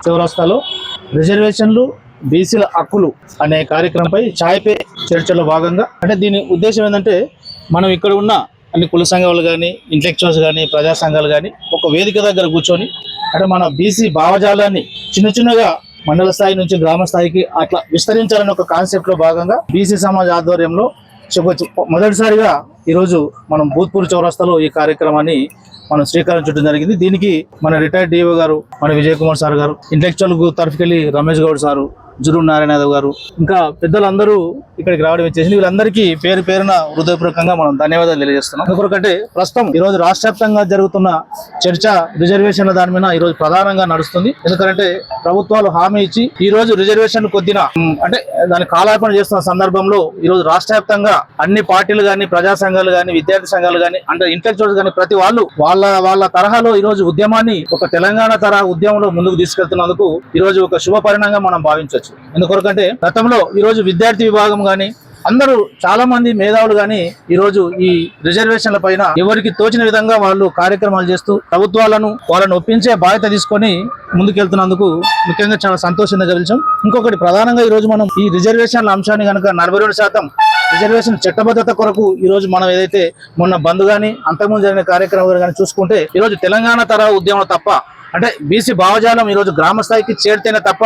చౌరస్తాలో రిజర్వేషన్లు బీసీల హక్కులు అనే కార్యక్రమంపై ఛాయ్పే చర్చలో భాగంగా అంటే దీని ఉద్దేశం ఏంటంటే మనం ఇక్కడ ఉన్న అన్ని కుల సంఘాలు కానీ ఇంటలెక్చువల్స్ కానీ ప్రజా సంఘాలు కానీ ఒక వేదిక దగ్గర కూర్చొని అంటే మన బీసీ భావజాలాన్ని చిన్న చిన్నగా మండల స్థాయి నుంచి గ్రామ స్థాయికి అట్లా విస్తరించాలనే ఒక కాన్సెప్ట్లో భాగంగా బీసీ సమాజ్ ఆధ్వర్యంలో చెప్పొచ్చు. మొదటిసారిగా ఈరోజు మనం భూత్పూర్ చౌరస్తాలో ఈ కార్యక్రమాన్ని మనం శ్రీకారం చుట్టడం జరిగింది. దీనికి మన రిటైర్డ్ డిఓ గారు మన విజయ్ కుమార్ సార్ గారు ఇంటలెక్చువల్ తరఫుకెళ్ళి రమేష్ గౌడ్ సారు జురు నారాయణ యాదవ్ గారు. ఇంకా పెద్దలందరూ ఇక్కడికి రావడం వచ్చేసింది. వీళ్ళందరికీ పేరు పేరున హృదయపూర్వకంగా మనం ధన్యవాదాలు తెలియజేస్తున్నాం. ఎందుకంటే ప్రస్తుతం ఈ రోజు రాష్ట్ర వ్యాప్తంగా జరుగుతున్న చర్చ రిజర్వేషన్ల దాని మీద ఈ రోజు ప్రధానంగా నడుస్తుంది. ఎందుకంటే ప్రభుత్వాలు హామీ ఇచ్చి ఈ రోజు రిజర్వేషన్లు కొద్దిన అంటే దాని కాలార్పణ చేస్తున్న సందర్భంలో ఈ రోజు రాష్ట్ర వ్యాప్తంగా అన్ని పార్టీలు కానీ ప్రజా సంఘాలు కానీ విద్యార్థి సంఘాలు కానీ అంటే ఇంటెలెక్చువల్స్ కానీ ప్రతి వాళ్ళు వాళ్ళ వాళ్ళ తరహాలో ఈ రోజు ఉద్యమాన్ని ఒక తెలంగాణ తరహా ఉద్యమంలో ముందుకు తీసుకెళ్తున్నందుకు ఈ రోజు ఒక శుభ పరిణామంగా మనం భావించవచ్చు. ఎందుకొరకంటే గతంలో ఈ రోజు విద్యార్థి విభాగం కానీ అందరూ చాలా మంది మేధావులు కానీ ఈ రోజు ఈ రిజర్వేషన్ల పైన ఎవరికి తోచిన విధంగా వాళ్ళు కార్యక్రమాలు చేస్తూ ప్రభుత్వాలను వాళ్ళని ఒప్పించే బాధ్యత తీసుకొని ముందుకెళ్తున్నందుకు ముఖ్యంగా చాలా సంతోషంగా గెలిచాం ఇంకొకటి ప్రధానంగా ఈ రోజు మనం ఈ రిజర్వేషన్ల అంశాన్ని కనుక నలభై రెండు శాతం రిజర్వేషన్ చట్టబద్ధత కొరకు ఈ రోజు మనం ఏదైతే మొన్న బంద్ గాని అంతకుముందు జరిగిన కార్యక్రమాలు కానీ చూసుకుంటే ఈ రోజు తెలంగాణ తరహా ఉద్యమం తప్ప అంటే బీసీ భావజాలం ఈరోజు గ్రామ స్థాయికి చేరితేనే తప్ప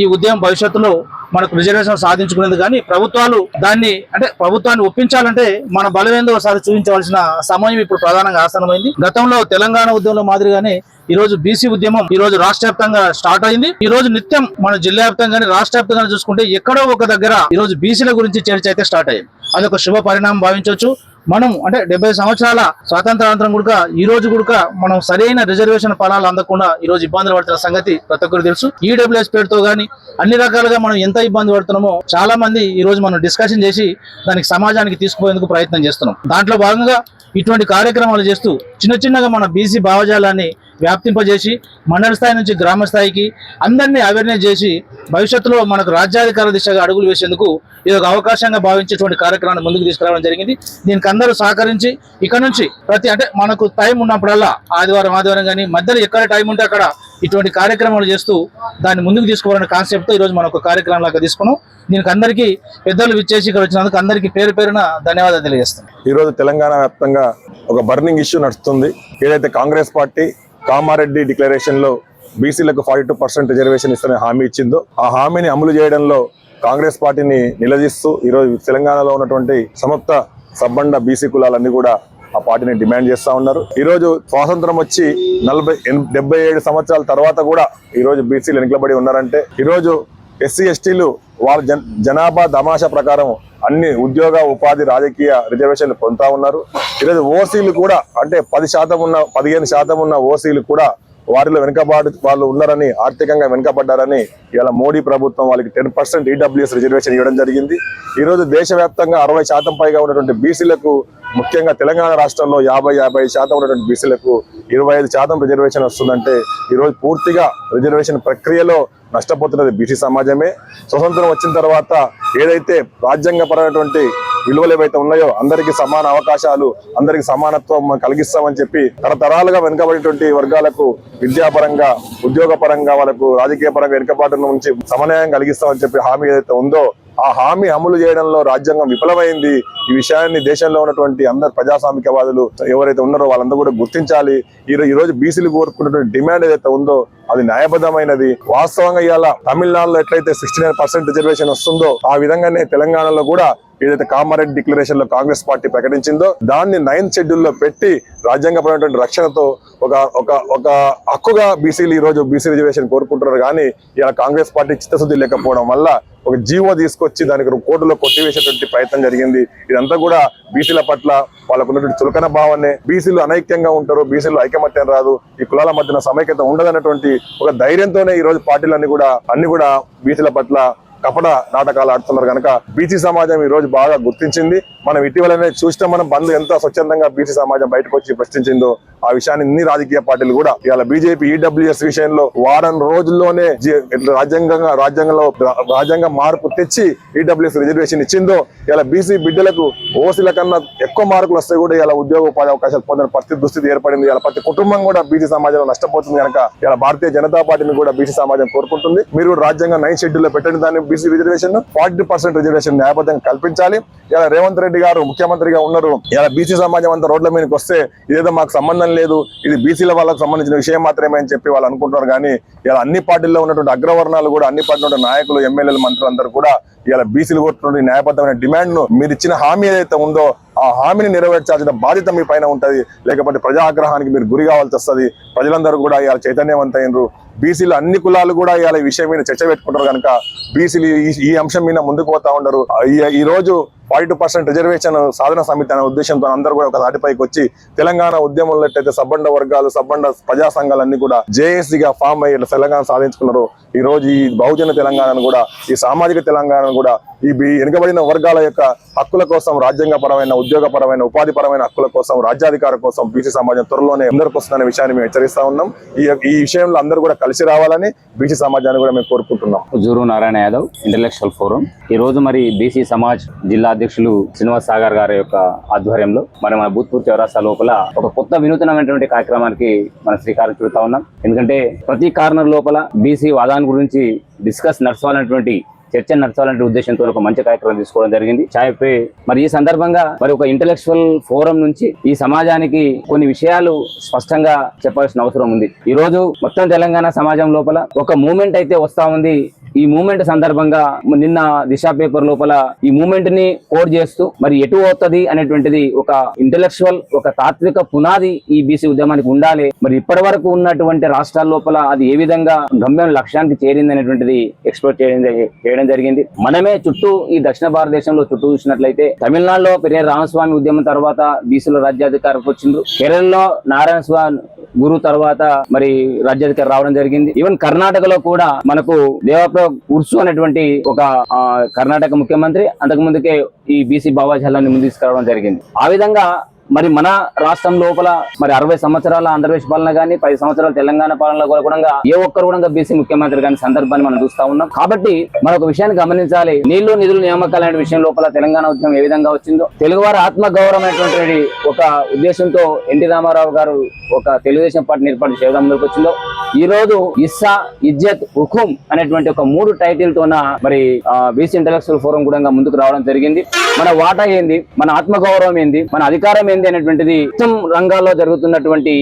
ఈ ఉద్యమం భవిష్యత్తులో మనకు రిజర్వేషన్ సాధించుకునేది. కానీ ప్రభుత్వాలు దాన్ని అంటే ప్రభుత్వాన్ని ఒప్పించాలంటే మన బలమేందో ఒకసారి చూపించవలసిన సమయం ఇప్పుడు ప్రధానంగా ఆసనమైంది గతంలో తెలంగాణ ఉద్యమంలో మాదిరిగానే ఈ రోజు బీసీ ఉద్యమం ఈ రోజు రాష్ట్ర వ్యాప్తంగా స్టార్ట్ అయింది. ఈ రోజు నిత్యం మన జిల్లా వ్యాప్తంగా రాష్ట్ర వ్యాప్తంగా చూసుకుంటే ఎక్కడో ఒక దగ్గర ఈ రోజు బీసీల గురించి చర్చ అయితే స్టార్ట్ అయ్యింది. అదొక శుభ పరిణామం భావించవచ్చు. మనం అంటే డెబ్బై సంవత్సరాల స్వాతంత్రానంతరం కూడా ఈ రోజు కూడా మనం సరైన రిజర్వేషన్ ఫలాలు అందకుండా ఈ రోజు ఇబ్బందులు పడుతున్న సంగతి ప్రతి ఒక్కరు తెలుసు. ఈడబ్ల్యూఎస్ పేరుతో గానీ అన్ని రకాలుగా మనం ఎంత ఇబ్బంది పడుతున్నామో చాలా మంది ఈ రోజు మనం డిస్కషన్ చేసి దానికి సమాజానికి తీసుకుపోయేందుకు ప్రయత్నం చేస్తున్నాం. దాంట్లో భాగంగా ఇటువంటి కార్యక్రమాలు చేస్తూ చిన్న చిన్నగా మన బీసీ భావజాలాన్ని వ్యాప్తింపజేసి మండల స్థాయి నుంచి గ్రామ స్థాయికి అందరినీ అవేర్నెస్ చేసి భవిష్యత్తులో మనకు రాజ్యాధికార దిశగా అడుగులు వేసేందుకు ఇది ఒక అవకాశంగా భావించేటువంటి కార్యక్రమాన్ని ముందుకు తీసుకురావడం జరిగింది. దీనికి అందరూ సహకరించి ఇక్కడ నుంచి ప్రతి అంటే మనకు టైం ఉన్నప్పుడల్లా ఆదివారం ఆదివారం కానీ మధ్యలో ఎక్కడ టైం ఉంటే అక్కడ ఇటువంటి కార్యక్రమాలు చేస్తూ దాన్ని ముందుకు తీసుకోవాలనే కాన్సెప్ట్తో ఈరోజు మనం ఒక కార్యక్రమం లాగా తీసుకున్నాం. దీనికి అందరికీ పెద్దలు విచ్చేసి ఇక్కడ వచ్చినందుకు అందరికీ పేరు పేరున ధన్యవాదాలు తెలియజేస్తాం ఈరోజు తెలంగాణ వ్యాప్తంగా ఒక బర్నింగ్ ఇష్యూ నడుస్తుంది. ఏదైతే కాంగ్రెస్ పార్టీ కామారెడ్డి డిక్లరేషన్లో బీసీలకు ఫార్టీ టూ పర్సెంట్ రిజర్వేషన్ ఇస్తామని హామీ ఇచ్చిందో ఆ హామీని అమలు చేయడంలో కాంగ్రెస్ పార్టీని నిలదీస్తూ ఈరోజు తెలంగాణలో ఉన్నటువంటి సమస్త సబ్బండ బీసీ కులాలన్నీ కూడా ఆ పార్టీని డిమాండ్ చేస్తా ఉన్నారు. ఈరోజు స్వాతంత్రం వచ్చి నలభై డెబ్బై ఏడు సంవత్సరాల తర్వాత కూడా ఈరోజు బీసీలు వెనుకబడి ఉన్నారంటే ఈరోజు ఎస్సీ ఎస్టీలు వాళ్ళ జన్ జనాభా దమాషా ప్రకారం అన్ని ఉద్యోగ ఉపాధి రాజకీయ రిజర్వేషన్లు పొందుతా ఉన్నారు. ఈరోజు ఓసీలు కూడా అంటే పది శాతం ఉన్న పదిహేను శాతం ఉన్న ఓసీలు కూడా వారిలో వెనుకబాటు వాళ్ళు ఉన్నారని ఆర్థికంగా వెనుకబడ్డారని ఇలా మోడీ ప్రభుత్వం వాళ్ళకి టెన్ పర్సెంట్ ఈడబ్ల్యూఎస్ రిజర్వేషన్ ఇవ్వడం జరిగింది. ఈరోజు దేశవ్యాప్తంగా అరవై శాతం పైగా ఉన్నటువంటి బీసీలకు ముఖ్యంగా తెలంగాణ రాష్ట్రంలో యాభై యాభై శాతం ఉన్నటువంటి బీసీలకు ఇరవై ఐదు శాతం రిజర్వేషన్ వస్తుందంటే ఈరోజు పూర్తిగా రిజర్వేషన్ ప్రక్రియలో నష్టపోతున్నది బీసీ సమాజమే. స్వతంత్రం వచ్చిన తర్వాత ఏదైతే రాజ్యాంగపరమైనటువంటి విలువలు ఏవైతే ఉన్నాయో అందరికీ సమాన అవకాశాలు అందరికీ సమానత్వం కలిగిస్తామని చెప్పి తరతరాలుగా వెనుకబడినటువంటి వర్గాలకు విద్యాపరంగా ఉద్యోగపరంగా వాళ్ళకు రాజకీయ పరంగా వెనుకబాటు నుంచి సమన్వయం కలిగిస్తామని చెప్పి హామీ ఏదైతే ఉందో ఆ హామీ అమలు చేయడంలో రాజ్యాంగం విఫలమైంది. ఈ విషయాన్ని దేశంలో ఉన్నటువంటి అందరు ప్రజాస్వామికవాదులు ఎవరైతే ఉన్నారో వాళ్ళందరూ కూడా గుర్తించాలి. ఈ ఈ రోజు బీసీలు కోరుకున్నటువంటి డిమాండ్ ఏదైతే ఉందో అది న్యాయబద్ధమైనది. వాస్తవంగా ఇవాళ తమిళనాడులో ఎట్లయితే సిక్స్టీ నైన్ పర్సెంట్ రిజర్వేషన్ వస్తుందో ఆ విధంగానే తెలంగాణలో కూడా ఏదైతే కామారెడ్డి డిక్లరేషన్లో కాంగ్రెస్ పార్టీ ప్రకటించిందో దాన్ని నైన్త్ షెడ్యూల్లో పెట్టి రాజ్యాంగపరమైనటువంటి రక్షణతో ఒక ఒక ఒక హక్కుగా బీసీలు ఈ రోజు బీసీ రిజర్వేషన్ కోరుకుంటున్నారు. కానీ ఇలా కాంగ్రెస్ పార్టీ చిత్తశుద్ధి లేకపోవడం వల్ల ఒక జీవో తీసుకొచ్చి దానికి కోర్టులో కొట్టివేసేటువంటి ప్రయత్నం జరిగింది. ఇదంతా కూడా బీసీల పట్ల వాళ్ళకు ఉన్నటువంటి చులకన భావాన్ని బీసీలు అనైక్యంగా ఉంటారు బీసీలు ఐకమత్యం రాదు ఈ కులాల మధ్యన సమైక్యత ఉండదన్నటువంటి ఒక ధైర్యంతోనే ఈ రోజు పార్టీలన్నీ కూడా అన్ని కూడా బీసీల పట్ల కపట నాటకాలు ఆడుతున్నారు కనుక బీసీ సమాజం ఈ రోజు బాగా గుర్తించింది. మనం ఇటీవలనే చూసిన మనం బంద్ ఎంత స్వచ్ఛందంగా బీసీ సమాజం బయటకు వచ్చి ప్రశ్నించిందో ఆ విషయాన్ని అన్ని రాజకీయ పార్టీలు కూడా ఇవాళ బీజేపీ ఈడబ్ల్యూఎస్ విషయంలో వారం రోజుల్లోనే రాజ్యాంగంగా రాజ్యాంగంలో రాజ్యాంగ మార్పు తెచ్చి ఈడబ్ల్యూఎస్ రిజర్వేషన్ ఇచ్చిందో ఇలా బీసీ బిడ్డలకు ఓసీల కన్నా ఎక్కువ మార్కులు వస్తే కూడా ఇలా ఉద్యోగ ఉపాధి అవకాశాలు పొందిన పరిస్థితి దుస్థితి ఏర్పడింది. ఇలా ప్రతి కుటుంబం కూడా బీసీ సమాజంలో నష్టపోతుంది కనుక ఇలా భారతీయ జనతా పార్టీని కూడా బీసీ సమాజం కోరుకుంటుంది. మీరు కూడా రాజ్యాంగ నైన్ షెడ్యూల్లో పెట్టండి దాన్ని BC reservation forty percent reservation న్యాయబద్ధంగా కల్పించాలి. ఇలా రేవంత్ రెడ్డి గారు ముఖ్యమంత్రిగా ఉన్నారు. ఇలా బీసీ సమాజం అంతా రోడ్ల మీదకి వస్తే ఇదేదో మాకు సంబంధం లేదు. ఇది బీసీల వాళ్ళకి సంబంధించిన విషయం మాత్రమే అని చెప్పి వాళ్ళు అనుకుంటున్నారు. కానీ ఇలా అన్ని పార్టీల్లో ఉన్నటువంటి అగ్రవర్ణాలు కూడా అన్ని పార్టీలో నాయకులు ఎమ్మెల్యేలు మంత్రులు అందరూ కూడా ఇలా బీసీలు కొట్టుకున్న న్యాయబద్ధమైన డిమాండ్ను మీరు ఇచ్చిన హామీ ఏదైతే ఉందో ఆ హామీని నెరవేర్చాల్సిన బాధ్యత మీ పైన ఉంటది. లేకపోతే ప్రజా ఆగ్రహానికి మీరు గురి కావాల్సి వస్తుంది. ప్రజలందరూ కూడా ఇలా చైతన్యవంతైనరు బీసీలు అన్ని కులాలు కూడా ఇవాళ ఈ విషయం మీద చర్చ పెట్టుకుంటారు కనుక బీసీలు ఈ- అంశం మీద ముందుకు పోతా ఉండరు. ఈ- ఈ రోజు ఫార్టీ టూ పర్సెంట్ రిజర్వేషన్ సాధన సమితి అనే ఉద్దేశంతో అందరూ కూడా ఒక దాటిపైకి వచ్చి తెలంగాణ ఉద్యమంలో ఎట్టయితే సబ్బండ వర్గాలు సబ్బండ ప్రజా సంఘాలన్నీ కూడా జేఏసీగా ఫామ్ అయ్యి తెలంగాణ సాధించుకున్నారు. ఈ రోజు ఈ బహుజన తెలంగాణను కూడా ఈ సామాజిక తెలంగాణను కూడా ఈ వెనుకబడిన వర్గాల యొక్క హక్కుల కోసం రాజ్యాంగపరమైన ఉద్యోగపరమైన ఉపాధిపరమైన హక్కుల కోసం రాజ్యాధికార కోసం బీసీ సమాజం త్వరలోనే అందరికి వస్తుందనే విషయాన్ని మేము హెచ్చరిస్తా ఉన్నాం. ఈ ఈ విషయంలో అందరూ కూడా కలిసి రావాలని బీసీ సమాజాన్ని కూడా మేము కోరుకుంటున్నాం. Juru Narayana Yadav intellectual forum. ఈ రోజు మరి బీసీ సమాజ్ జిల్లా అధ్యక్షులు శ్రీనివాస్ సాగర్ గారి యొక్క ఆధ్వర్యంలో మరి మన భూత్పూర్ చౌరాస్తా లోపల ఒక కొత్త వినూతనమైనటువంటి కార్యక్రమానికి మనం శ్రీకారం చుడతా ఉన్నాం. ఎందుకంటే ప్రతి కార్నర్ లోపల బీసీ వాదాన్ని గురించి డిస్కస్ నడచాలన్నటువంటి చర్చ నడచాలంటే ఉద్దేశంతో ఒక మంచి కార్యక్రమం తీసుకోవడం జరిగింది. ఛాయ్ పే మరి ఈ సందర్భంగా మరి ఒక ఇంటలెక్చువల్ ఫోరం నుంచి ఈ సమాజానికి కొన్ని విషయాలు స్పష్టంగా చెప్పాల్సిన అవసరం ఉంది. ఈ రోజు మొత్తం తెలంగాణ సమాజం లోపల ఒక మూమెంట్ అయితే వస్తా ఉంది. ఈ మూమెంట్ సందర్భంగా నిన్న దిశ పేపర్ లోపల ఈ మూమెంట్ని కోడ్ చేస్తూ మరి ఎటు అవుతుంది అనేటువంటిది ఒక ఇంటలెక్చువల్ ఒక తాత్విక పునాది ఈ బీసీ ఉద్యమానికి ఉండాలి. మరి ఇప్పటి వరకు ఉన్నటువంటి రాష్ట్రాల లోపల అది ఏ విధంగా గమ్యం లక్ష్యానికి చేరింది అనేటువంటిది ఎక్స్ప్లోర్ చేయడం చేయడం జరిగింది. మనమే చుట్టూ ఈ దక్షిణ భారతదేశంలో చుట్టూ చూసినట్లయితే తమిళనాడులో పెరియ రామస్వామి ఉద్యమం తర్వాత బీసీల రాజ్యాధికారం వచ్చిండ్రు. కేరళలో నారాయణ స్వామి గురు తర్వాత మరి రాజ్యాధికారి రావడం జరిగింది. ఈవెన్ కర్ణాటకలో కూడా మనకు దేవప్ర ఉర్సు అనేటువంటి ఒక ఆ, కర్ణాటక ముఖ్యమంత్రి అంతకు ముందుకే ఈ బీసీ భావాజాలాన్ని ముందు తీసుకురావడం జరిగింది. ఆ విధంగా మరి మన రాష్ట్రం లోపల మరి అరవై సంవత్సరాల ఆంధ్రప్రదేశ్ పాలన కానీ పది సంవత్సరాల తెలంగాణ పాలనలో కూడా ఏ ఒక్కరు కూడా బీసీ ముఖ్యమంత్రి కానీ సందర్భాన్ని మనం చూస్తా ఉన్నాం. కాబట్టి మరొక ఒక విషయాన్ని గమనించాలి. నీళ్ళు నిధులు నియామకాలు అనే విషయం లోపల తెలంగాణ ఉద్యమం ఏ విధంగా వచ్చిందో తెలుగువారి ఆత్మ గౌరవం అనేటువంటి ఒక ఉద్దేశంతో ఎన్టీ రామారావు గారు ఒక తెలుగుదేశం పార్టీ ఏర్పాటు చేయడం ముందుకు వచ్చిందో ఈ రోజు ఇస్సా ఇజ్జత్ హుకుం అనేటువంటి ఒక మూడు టైటిల్ తోన మరి బీసీ ఇంటలెక్చువల్ ఫోరం కూడా ముందుకు రావడం జరిగింది. మన వాటా ఏంది? మన ఆత్మ గౌరవం ఏంది? మన అధికారం ఏంది? అనేటువంటిది మొత్తం రంగాల్లో జరుగుతున్నటువంటి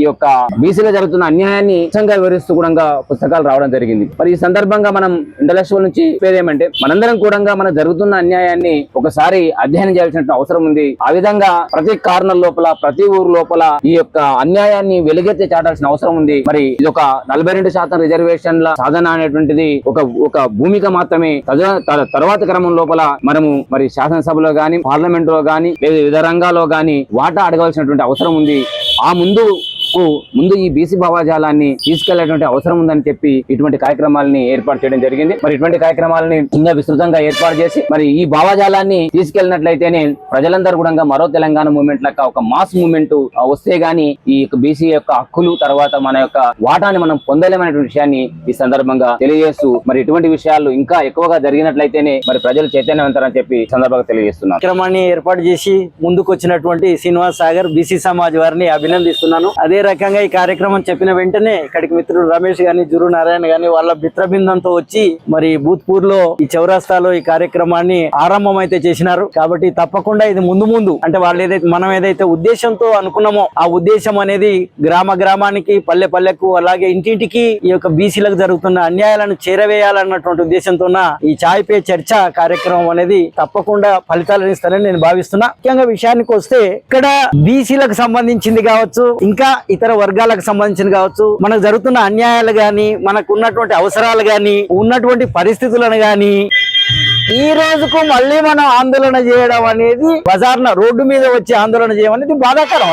ఈ యొక్క బీసీలో జరుగుతున్న అన్యాయాన్ని నిజంగా వివరిస్తూ కూడా పుస్తకాలు రావడం జరిగింది. మరి ఈ సందర్భంగా మనం ఇంటలెక్చువల్ నుంచి ఏమంటే మనందరం కూడా మన జరుగుతున్న అన్యాయాన్ని ఒకసారి అధ్యయనం చేయాల్సిన అవసరం ఉంది. ఆ విధంగా ప్రతి కార్నర్ లోపల ప్రతి ఊరు లోపల ఈ యొక్క అన్యాయాన్ని వెలుగెత్తి చాటాల్సిన అవసరం ఉంది. మరి ఇది ఒక నలభై రెండు శాతం రిజర్వేషన్ల సాధన అనేటువంటిది ఒక ఒక భూమిక మాత్రమే. తర్వాత క్రమం లోపల మనము మరి శాసనసభలో గాని పార్లమెంట్లో గాని లేదా వివిధ రంగాల్లో గాని వాటా అడగాల్సినటువంటి అవసరం ఉంది. ఆ ముందు కు ముందు ఈ బీసీ భావాజాలాన్ని తీసుకెళ్ళేటువంటి అవసరం ఉందని చెప్పి ఇటువంటి కార్యక్రమాలని ఏర్పాటు చేయడం జరిగింది. మరి ఇటువంటి కార్యక్రమాలని ఇంకా విస్తృతంగా ఏర్పాటు చేసి మరి ఈ భావాజాలాన్ని తీసుకెళ్ళినట్లయితేనే ప్రజలందరూ కూడా మరో తెలంగాణ మూవ్మెంట్ లెక్క ఒక మాస్ మూవ్మెంట్ వస్తే గాని ఈ బీసీ యొక్క హక్కులు తర్వాత మన యొక్క వాటాని మనం పొందలేమనేటువంటి విషయాన్ని ఈ సందర్భంగా తెలియజేస్తూ మరి ఇటువంటి విషయాలు ఇంకా ఎక్కువగా జరిగినట్లయితేనే మరి ప్రజలు చైతన్యవంతరని చెప్పి ఈ సందర్భంగా తెలియజేస్తున్నాను. కార్యక్రమాన్ని ఏర్పాటు చేసి ముందుకు వచ్చినటువంటి శ్రీనివాస్ సాగర్ బీసీ సమాజ్ వారిని అభినందిస్తున్నాను. అదే రకంగా ఈ కార్యక్రమం చెప్పిన వెంటనే ఇక్కడికి మిత్రుడు రమేష్ గాని జురు నారాయణ గాని వాళ్ళ మిత్రబృందంతో వచ్చి మరి భూత్పూర్లో ఈ చౌరాస్తాలో ఈ కార్యక్రమాన్ని ఆరంభం అయితే చేసినారు. కాబట్టి తప్పకుండా ఇది ముందు ముందు అంటే వాళ్ళు ఏదైతే మనం ఏదైతే ఉద్దేశంతో అనుకున్నామో ఆ ఉద్దేశం అనేది గ్రామ గ్రామానికి పల్లె పల్లెకు అలాగే ఇంటింటికి ఈ యొక్క బీసీలకు జరుగుతున్న అన్యాయాలను చేరవేయాలన్నటువంటి ఉద్దేశంతో ఈ చాయ్ పే చర్చ కార్యక్రమం అనేది తప్పకుండా ఫలితాలను ఇస్తారని నేను భావిస్తున్నా. ముఖ్యంగా విషయానికి వస్తే ఇక్కడ బీసీలకు సంబంధించింది కావచ్చు ఇంకా ఇతర వర్గాలకు సంబంధించిన కావచ్చు మనకు జరుగుతున్న అన్యాయాలు గాని మనకు ఉన్నటువంటి అవసరాలు గాని ఉన్నటువంటి పరిస్థితులను గాని ఈ రోజుకు మళ్ళీ మనం ఆందోళన చేయడం అనేది బజార్న రోడ్డు మీద వచ్చి ఆందోళన చేయడం అనేది బాధాకరం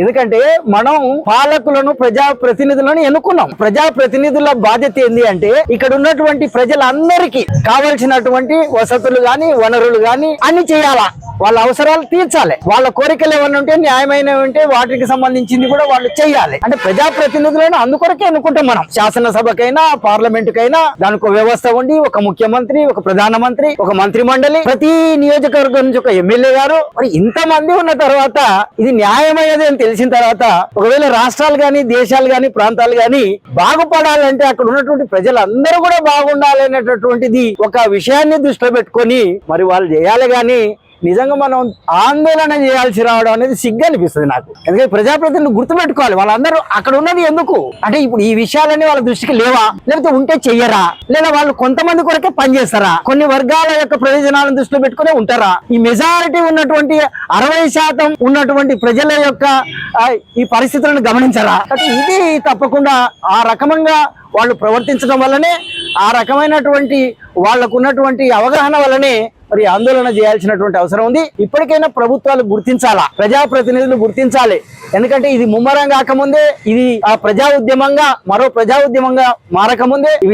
ఎందుకంటే మనం పాలకులను ప్రజా ప్రతినిధులను ఎన్నుకున్నాం. ప్రజా ప్రతినిధుల బాధ్యత ఏంది అంటే ఇక్కడ ఉన్నటువంటి ప్రజలందరికీ కావలసినటువంటి వసతులు గాని వనరులు గాని అన్ని చేయాలా. వాళ్ళ అవసరాలు తీర్చాలి. వాళ్ళ కోరికలు ఏమైనా ఉంటే న్యాయమైనవి ఉంటే వాటికి సంబంధించింది కూడా వాళ్ళు చేయాలి అంటే ప్రజాప్రతినిధులను అందుకొరకే అనుకుంటాం మనం. శాసనసభకైనా పార్లమెంట్ కైనా దానికి ఒక వ్యవస్థ ఉండి ఒక ముఖ్యమంత్రి ఒక ప్రధానమంత్రి ఒక మంత్రి మండలి ప్రతి నియోజకవర్గం నుంచి ఒక ఎమ్మెల్యే గారు. మరి ఇంత మంది ఉన్న తర్వాత ఇది న్యాయమైనది అని తెలిసిన తర్వాత ఒకవేళ రాష్ట్రాలు గాని దేశాలు గాని ప్రాంతాలు గాని బాగుపడాలంటే అక్కడ ఉన్నటువంటి ప్రజలందరూ కూడా బాగుండాలి అనేటటువంటిది ఒక విషయాన్ని దృష్టిలో పెట్టుకొని మరి వాళ్ళు చేయాలి గాని నిజంగా మనం ఆందోళన చేయాల్సి రావడం అనేది సిగ్గు అనిపిస్తుంది నాకు. ఎందుకంటే ప్రజాప్రతినిధులు గుర్తుపెట్టుకోవాలి. వాళ్ళందరూ అక్కడ ఉన్నది ఎందుకు? అంటే ఇప్పుడు ఈ విషయాలన్నీ వాళ్ళ దృష్టికి లేవా? లేకపోతే ఉంటే చెయ్యరా? లేదా వాళ్ళు కొంతమంది కొరకే పనిచేస్తారా కొన్ని వర్గాల యొక్క ప్రయోజనాలను దృష్టిలో పెట్టుకునే ఉంటారా? ఈ మెజారిటీ ఉన్నటువంటి అరవై శాతం ఉన్నటువంటి ప్రజల యొక్క ఈ పరిస్థితులను గమనించరా? ఇది తప్పకుండా ఆ రకంగా వాళ్ళు ప్రవర్తించడం వల్లనే ఆ రకమైనటువంటి వాళ్ళకు ఉన్నటువంటి అవగాహన వల్లనే మరి ఆందోళన చేయాల్సినటువంటి అవసరం ఉంది. ఇప్పటికైనా ప్రభుత్వాలు గుర్తించాలా? ప్రజాప్రతినిధులు గుర్తించాలి. ఎందుకంటే ఇది ముమ్మరం కాకముందే ఇది ఆ ప్రజా ఉద్యమంగా మరో ప్రజా ఉద్యమంగా మారకముందే ఈ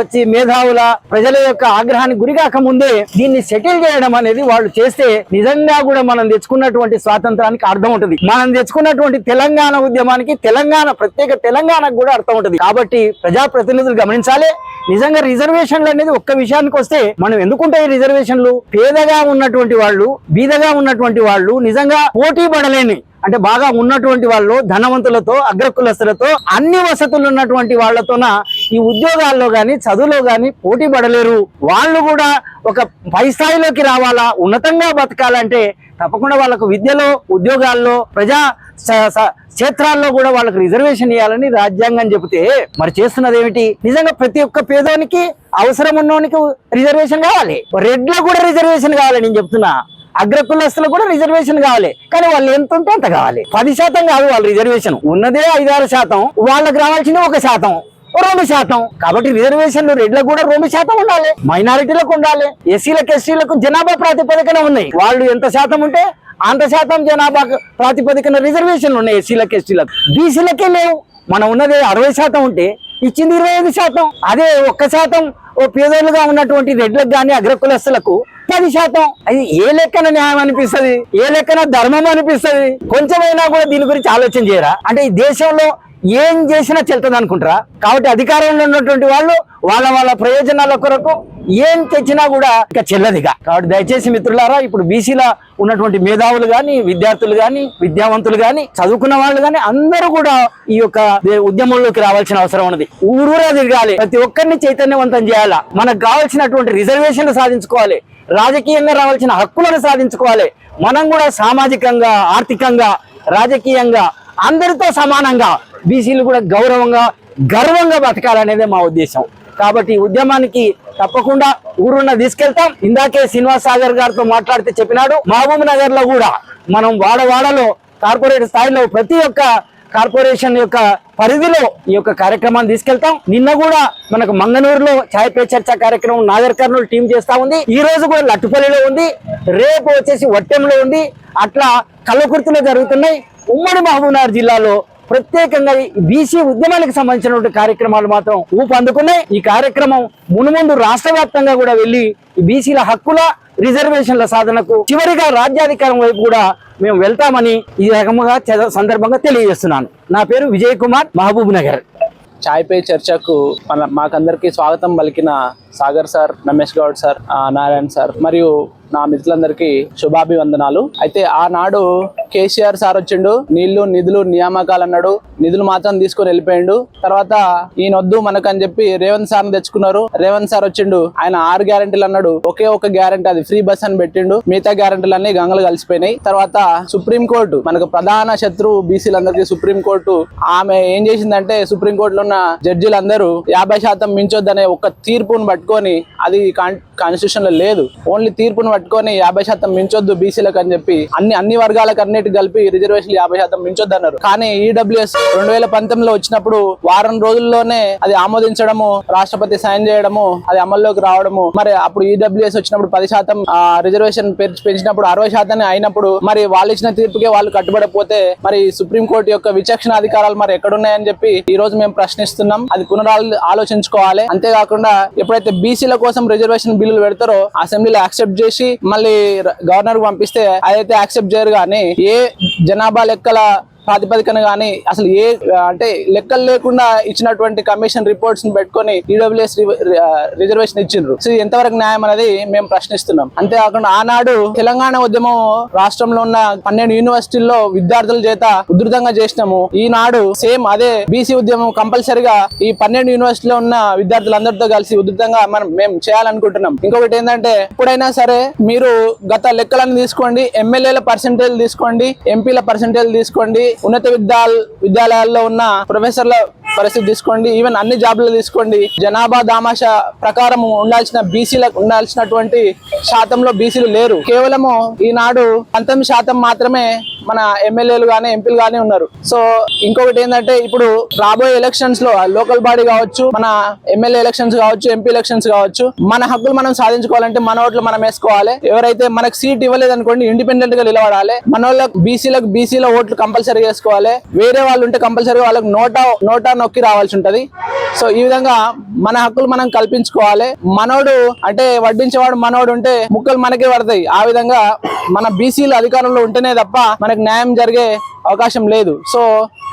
వచ్చి మేధావుల ప్రజల యొక్క ఆగ్రహానికి గురి కాకముందే దీన్ని సెటిల్ చేయడం అనేది వాళ్ళు చేస్తే నిజంగా కూడా మనం తెచ్చుకున్నటువంటి స్వాతంత్రానికి అర్థం ఉంటుంది. మనం తెచ్చుకున్నటువంటి తెలంగాణ ఉద్యమానికి తెలంగాణ ప్రత్యేక తెలంగాణకు కూడా అర్థం ఉంటుంది. కాబట్టి ప్రజాప్రతినిధులు గమనించాలి. నిజంగా రిజర్వేషన్లు అనేది ఒక్క విషయానికి వస్తే మనం ఎందుకుంటాయి ఈ రిజర్వేషన్లు పేదగా ఉన్నటువంటి వాళ్ళు బీదగా ఉన్నటువంటి వాళ్ళు నిజంగా పోటీ పడలేని అంటే బాగా ఉన్నటువంటి వాళ్ళు ధనవంతులతో అగ్రకులస్తులతో అన్ని వసతులు ఉన్నటువంటి వాళ్ళతోన ఈ ఉద్యోగాల్లో కానీ చదువులో కానీ పోటీ పడలేరు. వాళ్ళు కూడా ఒక పై స్థాయిలోకి రావాలా? ఉన్నతంగా బతకాలంటే తప్పకుండా వాళ్ళకు విద్యలో ఉద్యోగాల్లో ప్రజా స- స- క్షేత్రాల్లో కూడా వాళ్ళకి రిజర్వేషన్ ఇవ్వాలని రాజ్యాంగం చెబితే మరి చేస్తున్నది ఏమిటి నిజంగా ప్రతి ఒక్క పేదోనికి అవసరం ఉన్నోనికి రిజర్వేషన్ కావాలి. రెడ్లో కూడా రిజర్వేషన్ కావాలి నేను చెప్తున్నా. అగ్రకులస్తులకు కూడా రిజర్వేషన్ కావాలి. కానీ వాళ్ళు ఎంత ఉంటే అంత కావాలి. పది శాతం కాదు వాళ్ళ రిజర్వేషన్. ఉన్నదే ఐదారు శాతం. వాళ్ళకి రావాల్సింది ఒక శాతం. రెండు శాతం. కాబట్టి రిజర్వేషన్లు రెడ్లకు కూడా రెండు శాతం ఉండాలి. మైనారిటీలకు ఉండాలి. ఎస్సీలకు ఎస్సీలకు జనాభా ప్రాతిపదికన ఉన్నాయి. వాళ్ళు ఎంత శాతం ఉంటే అంత శాతం జనాభా ప్రాతిపదికన రిజర్వేషన్లు ఉన్నాయి ఎస్సీలకు ఎస్టీలకు. బీసీలకే లేవు. మనం ఉన్నది అరవై శాతం ఉంటే ఇచ్చింది ఇరవై ఐదు శాతం. అదే ఒక్క శాతం ఓ పేదోళ్ళుగా ఉన్నటువంటి రెడ్లకు కానీ అగ్రకులస్తులకు పది శాతం. అది ఏ లెక్కన న్యాయం అనిపిస్తుంది? ఏ లెక్కన ధర్మం అనిపిస్తుంది? కొంచెమైనా కూడా దీని గురించి ఆలోచన చేయరా? అంటే ఈ దేశంలో ఏం చేసినా చెల్తుంది అనుకుంటారా? కాబట్టి అధికారంలో ఉన్నటువంటి వాళ్ళు వాళ్ళ వాళ్ళ ప్రయోజనాల కొరకు ఏం తెచ్చినా కూడా ఇక చెల్లదిగా కాబట్టి దయచేసి మిత్రులారా ఇప్పుడు బీసీల ఉన్నటువంటి మేధావులు గాని విద్యార్థులు గాని విద్యావంతులు గాని చదువుకున్న వాళ్ళు గాని అందరూ కూడా ఈ యొక్క ఉద్యమంలోకి రావాల్సిన అవసరం ఉన్నది. ఊరూరా తిరగాలి. ప్రతి ఒక్కరిని చైతన్యవంతం చేయాలా? మనకు కావాల్సినటువంటి రిజర్వేషన్లు సాధించుకోవాలి. రాజకీయంగా రావాల్సిన హక్కులను సాధించుకోవాలి. మనం కూడా సామాజికంగా ఆర్థికంగా రాజకీయంగా అందరితో సమానంగా బీసీలు కూడా గౌరవంగా గర్వంగా బతకాలనేదే మా ఉద్దేశం. కాబట్టి ఉద్యమానికి తప్పకుండా ఊరున్న తీసుకెళ్తాం. ఇందాకే శ్రీనివాస్ సాగర్ గారితో మాట్లాడితే చెప్పినాడు. మహబూబ్ నగర్లో కూడా మనం వాడవాడలో కార్పొరేట్ స్థాయిలో ప్రతి ఒక్క కార్పొరేషన్ యొక్క పరిధిలో ఈ యొక్క కార్యక్రమాన్ని తీసుకెళ్తాం. నిన్న కూడా మనకు మంగనూరులో ఛాయ్ పే చర్చ కార్యక్రమం నాగర్ కర్నూలు టీం చేస్తా ఉంది. ఈ రోజు కూడా లట్టుపల్లిలో ఉంది. రేపు వచ్చేసి వట్టెంలో ఉంది. అట్లా కల్లకుర్తిలో జరుగుతున్నాయి. ఉమ్మడి మహబూబ్నగర్ జిల్లాలో ప్రత్యేకంగా బీసీ ఉద్యమానికి సంబంధించినటువంటి కార్యక్రమాలు మాత్రం ఊపు అందుకున్నాయి ఈ కార్యక్రమం మునుముందు రాష్ట్ర వ్యాప్తంగా కూడా వెళ్ళి బీసీల హక్కుల రిజర్వేషన్ల సాధనకు చివరిగా రాజ్యాధికారం వైపు కూడా మేము వెళ్తామని ఈ రకముగా సందర్భంగా తెలియజేస్తున్నాను. నా పేరు విజయ్ కుమార్ మహబూబ్ నగర్. చాయ్ పే చర్చకు మన మాకందరికి స్వాగతం పలికిన Sagar sir Ramesh Goud sir Narayan sir మరియు నా మిత్రులందరికీ శుభాభివందనాలు. అయితే ఆనాడు కేసీఆర్ సార్ వచ్చిండు నీళ్ళు నిధులు నియామకాలు అన్నాడు. నిధులు మాత్రం తీసుకొని వెళ్ళిపోయిండు. తర్వాత ఈయన వద్దు మనకని చెప్పి రేవంత్ సార్ తెచ్చుకున్నారు. రేవంత్ సార్ వచ్చిండు ఆయన ఆరు గ్యారెంటీలు అన్నాడు. ఒకే ఒక గ్యారెంటీ అది ఫ్రీ బస్ అని పెట్టిండు. మిగతా గ్యారెంటీలు అన్ని గంగలు కలిసిపోయినాయి. తర్వాత సుప్రీం కోర్టు మనకు ప్రధాన శత్రువు బీసీలందరికీ సుప్రీం కోర్టు ఆమె ఏం చేసిందంటే సుప్రీం కోర్టులో ఉన్న జడ్జిలందరూ యాభై శాతం మించొద్దనే ఒక తీర్పును పట్టుకొని అది కాన్స్టిట్యూషన్లో లేదు. ఓన్లీ తీర్పును పట్టుకొని యాభై శాతం మించొద్దు బీసీలకు అని చెప్పి అన్ని అన్ని వర్గాలకు అన్నిటి కలిపి రిజర్వేషన్ యాభై శాతం మించొద్దు అన్నారు కానీ ఈడబ్ల్యూఎస్ రెండు వేల పంతొమ్మిదిలో వచ్చినప్పుడు వారం రోజుల్లోనే అది ఆమోదించడము రాష్ట్రపతి సైన్ చేయడము అది అమల్లోకి రావడము. మరి అప్పుడు ఈడబ్ల్యూఎస్ వచ్చినప్పుడు పది శాతం రిజర్వేషన్ పెంచినప్పుడు అరవై శాతం అయినప్పుడు మరి వాళ్ళు ఇచ్చిన తీర్పుకే వాళ్ళు కట్టుబడకపోతే మరి సుప్రీం కోర్టు యొక్క విచక్షణ అధికారాలు మరి ఎక్కడున్నాయని చెప్పి ఈ రోజు మేము ప్రశ్నిస్తున్నాం. అది పునరాలు ఆలోచించుకోవాలి. అంతేకాకుండా ఎప్పుడైతే బీసీల కోసం రిజర్వేషన్ బిల్లులు పెడతారో అసెంబ్లీలో యాక్సెప్ట్ చేసి మళ్ళీ గవర్నర్ పంపిస్తే అదైతే యాక్సెప్ట్ చేయరు కానీ ఏ జనాభా లెక్కల ప్రాతిపదికన కానీ అసలు ఏ అంటే లెక్కలు లేకుండా ఇచ్చినటువంటి కమిషన్ రిపోర్ట్స్ని పెట్టుకొని ఈడబ్ల్యూఎస్ రిజర్వేషన్ ఇచ్చిండ్రు. సో ఎంతవరకు న్యాయం అనేది మేము ప్రశ్నిస్తున్నాం. అంతేకాకుండా ఆనాడు తెలంగాణ ఉద్యమం రాష్ట్రంలో ఉన్న పన్నెండు యూనివర్సిటీల్లో విద్యార్థుల చేత ఉధృతంగా చేసినాము. ఈనాడు సేమ్ అదే బీసీ ఉద్యమం కంపల్సరిగా ఈ పన్నెండు యూనివర్సిటీలో ఉన్న విద్యార్థులందరితో కలిసి ఉధృతంగా మనం మేము చేయాలనుకుంటున్నాం. ఇంకొకటి ఏంటంటే ఎప్పుడైనా సరే మీరు గత లెక్కలను తీసుకోండి ఎమ్మెల్యేల పర్సెంటేజ్ తీసుకోండి ఎంపీల పర్సెంటేజ్ తీసుకోండి ఉన్నత విద్యాలయాల్లో ఉన్న ప్రొఫెసర్ల పరిస్థితి తీసుకోండి. ఈవెన్ అన్ని జాబ్లు తీసుకోండి. జనాభా దామాషా ప్రకారం ఉండాల్సిన బీసీలకు ఉండాల్సినటువంటి శాతంలో బీసీలు లేరు. కేవలము ఈనాడు పంతొమ్మిది శాతం మాత్రమే మన ఎమ్మెల్యేలు కానీ ఎంపీలు కానీ ఉన్నారు. సో ఇంకొకటి ఏంటంటే ఇప్పుడు రాబోయే ఎలక్షన్స్లో లోకల్ బాడీ కావచ్చు మన ఎమ్మెల్యే ఎలక్షన్స్ కావచ్చు ఎంపీ ఎలక్షన్స్ కావచ్చు మన హక్కులు మనం సాధించుకోవాలంటే మన ఓట్లు మనం వేసుకోవాలి. ఎవరైతే మనకు సీట్ ఇవ్వలేదు అనుకోండి ఇండిపెండెంట్గా నిలబడాలి. మన వాళ్ళకి బీసీలకు బీసీల ఓట్లు కంపల్సరీ వేసుకోవాలి. వేరే వాళ్ళు ఉంటే కంపల్సరీ వాళ్ళకి నోటా నోటా నొక్కి రావాల్సి ఉంటుంది. సో ఈ విధంగా మన హక్కులు మనం కల్పించుకోవాలి. మనోడు అంటే వడ్డించేవాడు మనోడు ఉంటే ముక్కలు మనకే పడతాయి. ఆ విధంగా మన బీసీలు అధికారంలో ఉంటేనే తప్ప మనకు న్యాయం జరిగే అవకాశం లేదు. సో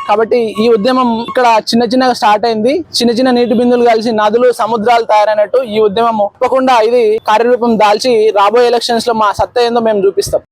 కాబట్టి ఈ ఉద్యమం ఇక్కడ చిన్న చిన్నగా స్టార్ట్ అయింది. చిన్న చిన్న నీటి బిందులు కలిసి నదులు సముద్రాలు తయారైనట్టు ఈ ఉద్యమం తప్పకుండా ఇది కార్యరూపం దాల్చి రాబోయే ఎలక్షన్స్లో మా సత్తా ఏందో మేము చూపిస్తాం.